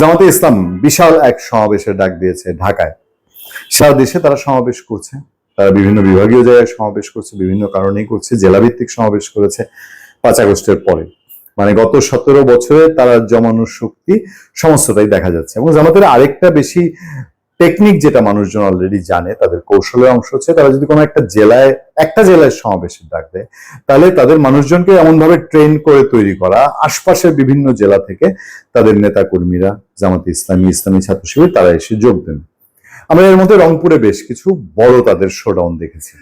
জামাতে ইসলাম বিশাল এক সমাবেশের ডাক দিয়েছে ঢাকায়। সারা দেশে তারা সমাবেশ করছে। তারা বিভিন্ন বিভাগীয় জায়গায় সমাবেশ করছে, বিভিন্ন কারণেই করছে, জেলাভিত্তিক সমাবেশ করেছে পাঁচ আগস্টের পরে। মানে গত সতেরো বছরে তারা জমানো শক্তি সমস্তটাই দেখা যাচ্ছে এবং জামাতের আরেকটা বেশি টেকনিক যেটা মানুষজন অলরেডি জানে, তাদের কৌশলের অংশ হচ্ছে তারা যদি কোনো একটা জেলায় একটা জেলায় সমাবেশের ডাক দেয়, তাহলে তাদের মানুষজনকে এমনভাবে ট্রেন করে তৈরি করা, আশপাশের বিভিন্ন জেলা থেকে তাদের নেতা কর্মীরা জামাতে ইসলামী ইসলামী ছাত্র শিবির তারা এসে যোগ দেন। আমরা এর মধ্যে রংপুরে বেশ কিছু বড় তাদের শোডাউন দেখেছি।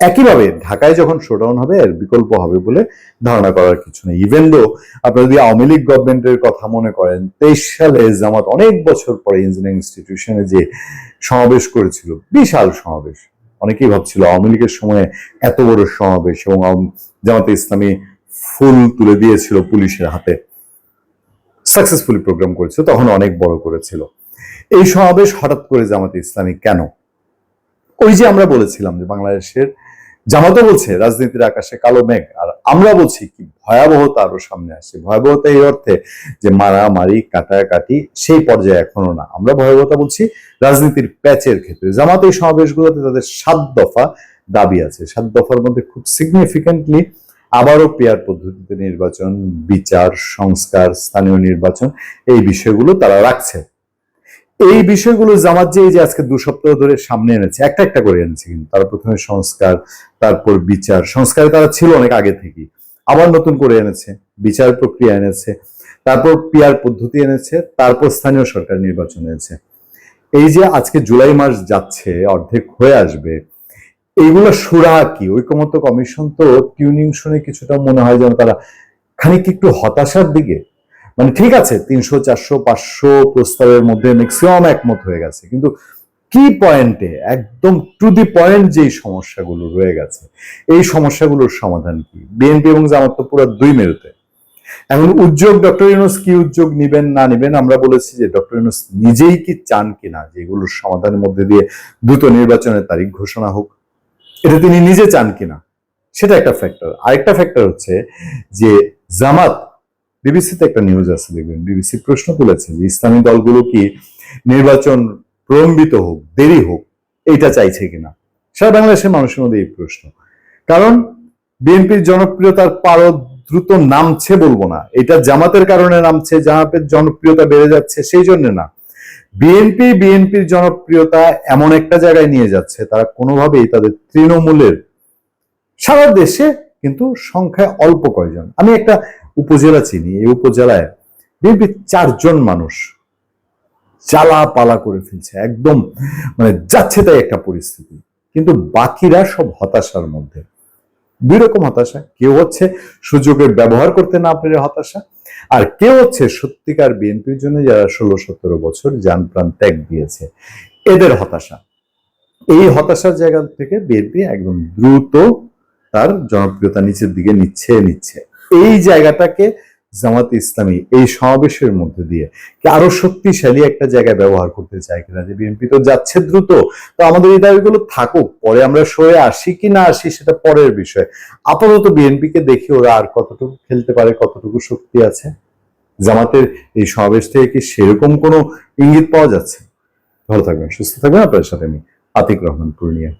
একইভাবে ঢাকায় যখন শোডাউন হবে, এর বিকল্প হবে বলে ধারণা করার কিছু নেই। ইভেন দো আপনারা যদি আওয়ামী লীগ গভর্নমেন্টের কথা মনে করেন, তেইশ সালে জামাত অনেক বছর পরে ইঞ্জিনিয়ারিং ইনস্টিটিউশনে যে সমাবেশ করেছিল, বিশাল সমাবেশ। অনেকেই ভাবছিল আওয়ামী লীগের সময়ে এত বড় সমাবেশ এবং জামাতে ইসলামী ফুল তুলে দিয়েছিল পুলিশের হাতে। সাকসেসফুলি প্রোগ্রাম করেছিল, তখন অনেক বড় করেছিল। এই সমাবেশ হঠাৎ করে জামাতে ইসলামী কেন? ওই যে আমরা বলেছিলাম যে বাংলাদেশের জামাতও বলছে, রাজনীতির আকাশে কালো মেঘ। আর আমরা বলছি কি, ভয়াবহতা আরও সামনে আসছে। ভয়াবহতা এই অর্থে যে মারামারি, কাটাকাটি সেই পর্যায়ে এখনও না। আমরা ভয়াবহতা বলছি রাজনীতির প্যাচের ক্ষেত্রে। জামাত এই সমাবেশগুলোতে তাদের সাত দফা দাবি আছে। সাত দফার মধ্যে খুব সিগনিফিকেন্টলি আবারও পেয়ার পদ্ধতিতে নির্বাচন, বিচার, সংস্কার, স্থানীয় নির্বাচন এই বিষয়গুলো তারা রাখছে। এই বিষয়গুলো জামাত যে এই যে আজকে দু সপ্তাহ ধরে সামনে এনেছে, একটা একটা করে এনেছে কিন্তু। তারা প্রথমে সংস্কার, তারপর বিচার। সংস্কারে তারা ছিল অনেক আগে থেকেই। আবার নতুন করে এনেছে, বিচার প্রক্রিয়া এনেছে, তারপর পিয়ার পদ্ধতি এনেছে, তারপর স্থানীয় সরকার নির্বাচন এনেছে। এই যে আজকে জুলাই মাস যাচ্ছে, অর্ধেক হয়ে আসবে, এইগুলো সুরা কি? ঐকমত্য কমিশন তো টিউনিং শুনে কিছুটা মনে হয় যেন তারা খানিক একটু হতাশার দিকে মানে ঠিক আছে, তিনশো, চারশো, পাঁচশো প্রস্তাবের মধ্যে ম্যাক্সিমাম একমত হয়ে গেছে। কিন্তু কি পয়েন্টে একদম টু দি পয়েন্ট যেই সমস্যাগুলো রয়ে গেছে, এই সমস্যাগুলোর সমাধান কি? বিএনপি এবং জামাত তো পুরো দুই মেরুতে। এখন উদ্যোগ ডক্টর ইউনুস কি উদ্যোগ নিবেন, না নিবেন, আমরা বলেছি যে ডক্টর ইউনুস নিজেই কি চান কিনা যে এগুলোর সমাধানের মধ্যে দিয়ে দ্রুত নির্বাচনের তারিখ ঘোষণা হোক, এটা তিনি নিজে চান কিনা, সেটা একটা ফ্যাক্টর আরেকটা ফ্যাক্টর হচ্ছে যে জামাত বিবিসিতে একটা নিউজ আছে, দেখবেন। বিবিসি প্রশ্ন তুলেছে যে, ইসলামী দলগুলো কি নির্বাচন প্রলম্বিত হোক, দেরি হোক, এইটা চাইছে কিনা? সারা বাংলাদেশের মানুষের মধ্যে এই প্রশ্ন। কারণ, বিএনপির জনপ্রিয়তার পারদ দ্রুত নামছে বলব না। এটা জামাতের কারণে নামছে, জামাতের জনপ্রিয়তা বেড়ে যাচ্ছে, সেই জন্য না। বিএনপি, বিএনপির জনপ্রিয়তা এমন একটা জায়গায় নিয়ে যাচ্ছে, তারা কোনোভাবেই তাদের তৃণমূলের সারা দেশে কিন্তু সংখ্যায় অল্প কয়জন। আমি একটা উপজেলা চিনি, এই উপজেলায় বিএনপি চারজন মানুষ জ্বালা পালা করে ফেলছে, একদম মানে যাচ্ছে তাই একটা পরিস্থিতি। কিন্তু বাকিরা সব হতাশার মধ্যে। দুই রকম হতাশা, কেউ হচ্ছে সুযোগের ব্যবহার করতে না পেরে হতাশা, আর কেউ হচ্ছে সত্যিকার বিএনপির জন্য যারা ষোলো সতেরো বছর যান প্রাণ ত্যাগ দিয়েছে, এদের হতাশা। এই হতাশার জায়গা থেকে বিএনপি একদম দ্রুত তার জনপ্রিয়তা নিচের দিকে নিচ্ছে নিচ্ছে। এই জায়গাটাকে জামাত ইসলামী এই সমাবেশের মধ্যে দিয়ে কি আরও শক্তিশালী একটা জায়গায় ব্যবহার করতে চায় কিনা? যে বিএনপি তো যাচ্ছে দ্রুত, তো আমাদের এই দাবিগুলো থাকুক, পরে আমরা সরে আসি কি না আসি সেটা পরের বিষয়। আপাতত বিএনপিকে দেখি ওরা আর কতটুকু খেলতে পারে, কতটুকু শক্তি আছে। জামাতের এই সমাবেশ থেকে কি সেরকম কোনো ইঙ্গিত পাওয়া যাচ্ছে? ভালো থাকবেন, সুস্থ থাকবেন। আপনার সাথে আমি আতিক রহমান, পূর্ণিয়া।